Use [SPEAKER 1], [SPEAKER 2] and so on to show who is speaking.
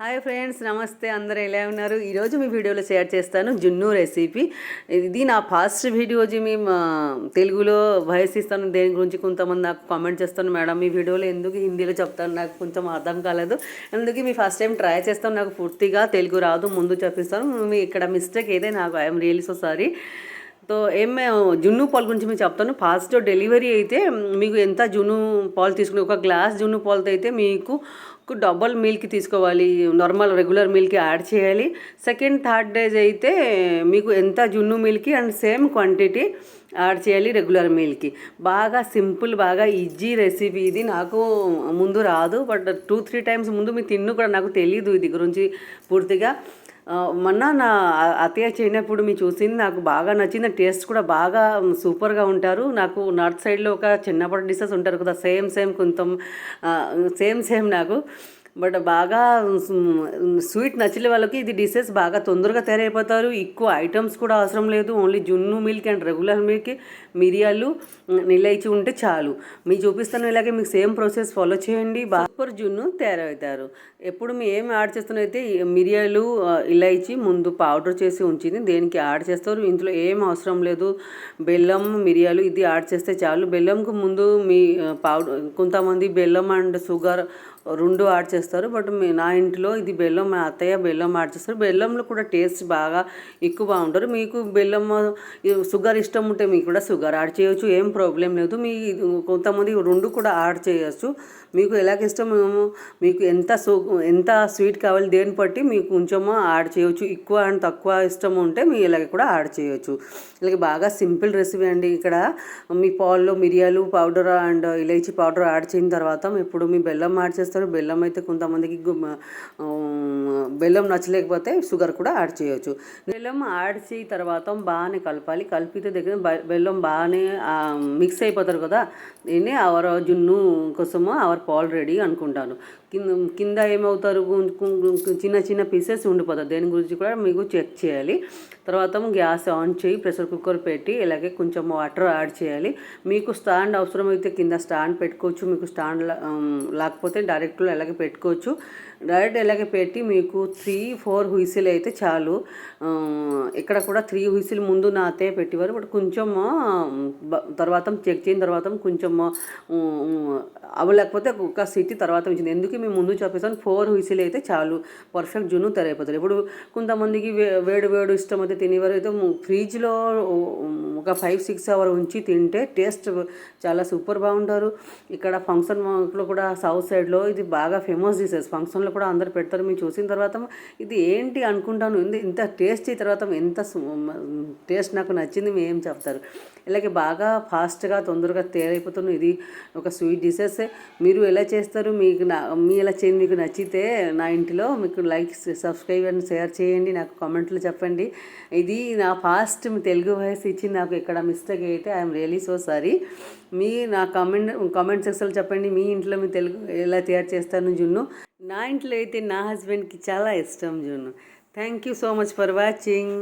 [SPEAKER 1] Hi friends నమస్తే. అందరూ ఎలా ఉన్నారు? ఈరోజు మీ వీడియోలో షేర్ చేస్తాను జున్ను రెసిపీ. ఇది నా ఫాస్ట్ వీడియో మేము తెలుగులో వాయిస్ ఇస్తాను. దేని గురించి కొంతమంది నాకు కామెంట్ చేస్తాను మేడం మీ వీడియోలో ఎందుకు హిందీలో చెప్తాను నాకు కొంచెం అర్థం కాలేదు. అందుకే మీ ఫస్ట్ టైం ట్రై చేస్తాను. నాకు పూర్తిగా తెలుగు రాదు ముందు చెప్పిస్తాను. మీ ఇక్కడ మిస్టేక్ ఏదే నాకు ఐఎమ్ రియలీ సో సారీ తో ఏం జున్ను పాలు గురించి మీకు చెప్తాను. ఫాస్ట్ డెలివరీ అయితే మీకు ఎంత జున్ను పాలు తీసుకుని ఒక గ్లాస్ జున్ను పాలతో అయితే మీకు డబల్ మిల్క్ తీసుకోవాలి. నార్మల్ రెగ్యులర్ మిల్క్ యాడ్ చేయాలి. సెకండ్ థర్డ్ డేస్ అయితే మీకు ఎంత జున్ను milk and same quantity add చేయాలి రెగ్యులర్ మీల్కి. బాగా సింపుల్ బాగా ఈజీ రెసిపీ ఇది. నాకు ముందు రాదు బట్ టూ త్రీ టైమ్స్ ముందు మీ తిన్ను కూడా నాకు తెలియదు ఇది గురించి పూర్తిగా. మొన్న నా అత్తయ్య చేయనప్పుడు మీరు చూసింది నాకు బాగా నచ్చింది. టేస్ట్ కూడా బాగా సూపర్గా ఉంటారు. నాకు నార్త్ సైడ్లో ఒక చిన్నప్పటి డిషెస్ ఉంటారు కదా సేమ్ సేమ్ కొంచెం సేమ్ సేమ్ నాకు. బట్ బాగా స్వీట్ నచ్చిన వాళ్ళకి ఇది డిషెస్ బాగా తొందరగా తయారైపోతారు. ఎక్కువ ఐటమ్స్ కూడా అవసరం లేదు. ఓన్లీ జున్ను మిల్క్ అండ్ రెగ్యులర్ మిల్క్ మిరియాలు నిలయిచి ఉంటే చాలు. మీ చూపిస్తాను ఇలాగే మీకు సేమ్ ప్రాసెస్ ఫాలో చేయండి. బాగా జున్ను తయారవుతారు. ఎప్పుడు మీ ఏం యాడ్ చేస్తున్న అయితే మిరియాలు ఇలాచి ఇలైచి ముందు పౌడర్ చేసి ఉంచింది. దేనికి యాడ్ చేస్తారు? ఇందులో ఏం అవసరం లేదు. బెల్లం మిరియాలు ఇది యాడ్ చేస్తే చాలు. బెల్లంకు ముందు మీ పౌడర్ కొంతమంది బెల్లం అండ్ షుగర్ రెండు యాడ్ చేస్తారు. బట్ మీ నా ఇంట్లో ఇది బెల్లం మా అత్తయ్య బెల్లం యాడ్ చేస్తారు. బెల్లంలో కూడా టేస్ట్ బాగా ఎక్కువ బాగుంటారు. మీకు బెల్లం షుగర్ ఇష్టం ఉంటే మీకు కూడా షుగర్ యాడ్ చేయొచ్చు. ఏం ప్రాబ్లం లేదు. మీ కొంతమంది రెండు కూడా యాడ్ చేయొచ్చు. మీకు ఎలాగ ఇష్టం మీకు ఎంత సు ఎంత స్వీట్ కావాలి దేని బట్టి మీకు కొంచెము యాడ్ చేయొచ్చు. ఎక్కువ అండ్ తక్కువ ఇష్టం ఉంటే మీ ఇలాగ కూడా యాడ్ చేయొచ్చు. ఇలాగ బాగా సింపుల్ రెసిపీ అండి ఇక్కడ. మీ పాల్లో మిరియాలు పౌడర్ అండ్ ఇలైచి పౌడర్ యాడ్ చేసిన తర్వాత ఇప్పుడు మీ బెల్లం యాడ్ చేస్తారు. బెల్లం అయితే కొంతమందికి బెల్లం నచ్చలేకపోతే షుగర్ కూడా యాడ్ చేయొచ్చు. బెల్లం యాడ్ తర్వాత బాగానే కలపాలి. కలిపితే దగ్గర బెల్లం బాగానే మిక్స్ అయిపోతారు కదా. దీన్ని అవర్ జున్ను కోసము అవర్ పాల్ రెడీ అనుకుంటాను. కింద కింద ఏమవుతారు? చిన్న చిన్న పీసెస్ ఉండిపోతారు దేని గురించి కూడా మీకు చెక్ చేయాలి. తర్వాత గ్యాస్ ఆన్ చేయి ప్రెషర్ కుక్కర్ పెట్టి ఇలాగే కొంచెం వాటర్ యాడ్ చేయాలి. మీకు స్టాండ్ అవసరమైతే కింద స్టాండ్ పెట్టుకోవచ్చు. మీకు స్టాండ్ లా- లేకపోతే డైరెక్ట్లో ఇలాగే పెట్టుకోవచ్చు. డైరెక్ట్ ఇలాగే పెట్టి మీకు త్రీ ఫోర్ హుయిసిల్ అయితే చాలు. ఇక్కడ కూడా త్రీ హుయిసిల్ ముందు నాతే పెట్టేవారు. బట్ కొంచెం తర్వాత చెక్ చేసిన తర్వాత కొంచెం అవ్వలేకపోతే ఒక సిటీ తర్వాత ఇచ్చింది ఎందుకు మేము ముందు చెప్పేసాను ఫోర్ విసిల్ అయితే చాలు. పర్ఫెక్ట్ జున్ను తయారైపోతారు. ఇప్పుడు కొంతమందికి వే- వేడి వేడి ఇష్టం అయితే తినేవారు. అయితే ఫ్రిడ్జ్లో ఒక ఫైవ్ సిక్స్ అవర్ ఉంచి తింటే టేస్ట్ చాలా సూపర్ బాగుంటారు. ఇక్కడ ఫంక్షన్లో కూడా సౌత్ సైడ్లో ఇది బాగా ఫేమస్ డిషెస్. ఫంక్షన్లో కూడా అందరు పెడతారు. మేము చూసిన తర్వాత ఇది ఏంటి అనుకుంటాను. ఇంత- టేస్ట్ తర్వాత ఎంత టేస్ట్ నాకు నచ్చింది మేము ఏం చెప్తారు. ఇలాగే బాగా ఫాస్ట్గా తొందరగా తయారైపోతుంది ఇది ఒక స్వీట్ డిషెస్. మీరు ఎలా చేస్తారు? మీకు నా మీ ఎలా చేయండి మీకు నచ్చితే నా ఇంటిలో మీకు లైక్ సబ్స్క్రైబ్ అండ్ షేర్ చేయండి. నాకు కామెంట్లో చెప్పండి. ఇది నా ఫాస్ట్ మీ తెలుగు వాయిస్ ఇచ్చి నాకు ఇక్కడ మిస్టేక్ అయితే ఐఎమ్ రియలీ సో సారీ. మీ నా కామెంట్ కామెంట్ సెక్షన్లో చెప్పండి. మీ ఇంట్లో మీ తెలుగు ఎలా తయారు చేస్తాను జున్ను? నా ఇంట్లో అయితే నా హస్బెండ్కి చాలా ఇష్టం జున్ను. Thank you so much for watching.